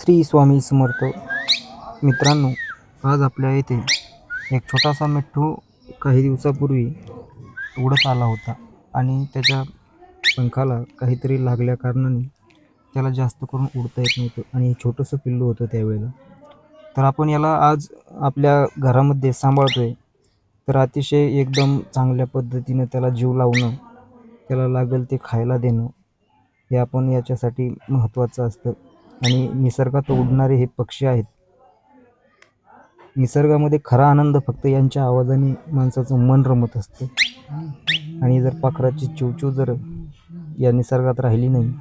श्री स्वामी समर्थ. मित्रांनो आज आपल्या येथे एक छोटासा मिठ्ठू काही दिवसापूर्वी उडत आला होता आणि त्याच्या पंखाला काहीतरी लागल्या कारणाने त्याला जास्त करून उडता येत नव्हतं आणि छोटंसं पिल्लू होतं त्यावेळेला. तर आपण याला आज आपल्या घरामध्ये सांभाळतोय. तर अतिशय एकदम चांगल्या पद्धतीनं त्याला जीव लावणं त्याला लागेल ते खायला देणं हे आपण याच्यासाठी महत्त्वाचं असतं. आणि निसर्गात उडणारे हे पक्षी आहेत. निसर्गामध्ये खरा आनंद फक्त यांच्या आवाजाने माणसाचं मन रमत असतं. आणि जर पाखराची चिवचिव जर या निसर्गात राहिली नाही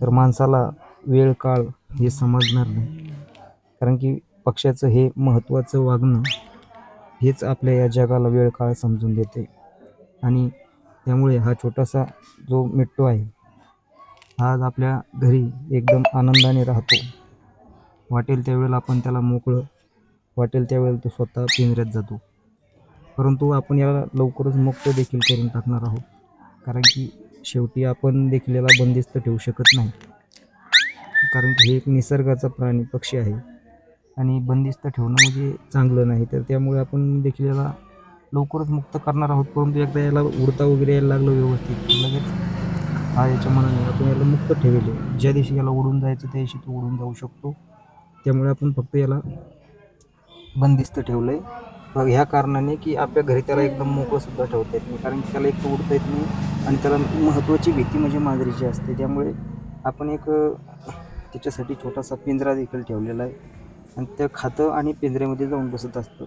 तर माणसाला वेळ काळ हे समजणार नाही. कारण की पक्ष्याचं हे महत्त्वाचं वागणं हेच आपल्या या जगाला वेळ काळ समजून देते. आणि त्यामुळे हा छोटासा जो मिट्टू आहे आज आपल्या घरी एकदम आनंदाने राहतो. वाटेल त्यावेळेला आपण त्याला मोकळं वाटेल त्यावेळेला तो स्वतः पिंजऱ्यात जातो. परंतु आपण याला लवकरच मुक्त देखील करून टाकणार आहोत. कारण की शेवटी आपण देखील याला बंदिस्त ठेवू शकत नाही. कारण की हे एक निसर्गाचा प्राणी पक्षी आहे. आणि बंदिस्त ठेवणं म्हणजे चांगलं नाही. तर त्यामुळे आपण देखील याला लवकरच मुक्त करणार आहोत. परंतु एकदा याला उडता वगैरे यायला लागलं व्यवस्थित. लगेच हा याच्या मनाने आपण याला मुक्त ठेवले. ज्या दिवशी याला उडून जायचं त्या दिवशी तो उडून जाऊ शकतो. त्यामुळे आपण फक्त याला बंदिस्त ठेवलं आहे ह्या कारणाने की आपल्या घरी त्याला एकदम मोकळंसुद्धा ठेवता येत नाही. कारण की त्याला एक उडता येत नाही आणि त्याला महत्त्वाची भीती म्हणजे मांजरीची असते त्यामुळे आपण एक त्याच्यासाठी छोटासा पिंजरा देखील ठेवलेला आहे. आणि ते खातं आणि पिंजऱ्यामध्ये जाऊन बसत असतं.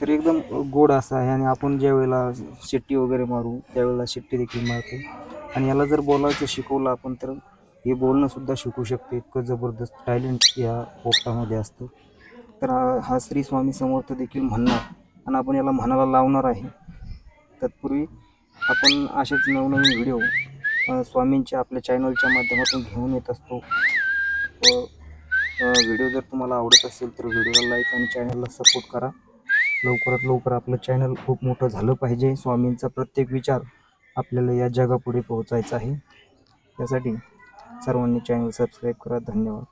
तर एकदम गोड असा आहे. आणि आपण ज्या वेळेला शिट्टी वगैरे मारू त्यावेळेला शिट्टी देखील मारतो. आणि याला जर बोलायचं शिकवलं आपण तर हे बोलणंसुद्धा शिकू शकते. इतकं जबरदस्त टॅलेंट या पोपटामध्ये असतं. तर हा श्री स्वामी समर्थ देखील म्हणणार आणि आपण याला म्हणायला लावणार आहे. तत्पूर्वी आपण असेच नवनवीन व्हिडिओ स्वामींच्या आपल्या चॅनलच्या माध्यमातून घेऊन येत असतो. व व्हिडिओ जर तुम्हाला आवडत असेल तर व्हिडिओला लाईक आणि चॅनलला सपोर्ट करा. लवकरात लवकर आपलं चॅनल खूप मोठं झालं पाहिजे. स्वामींचा प्रत्येक विचार आपल्याला या जगापुढे पोहोचायचं आहे. त्यासाठी सर्वांनी चॅनल सबस्क्राईब करा. धन्यवाद.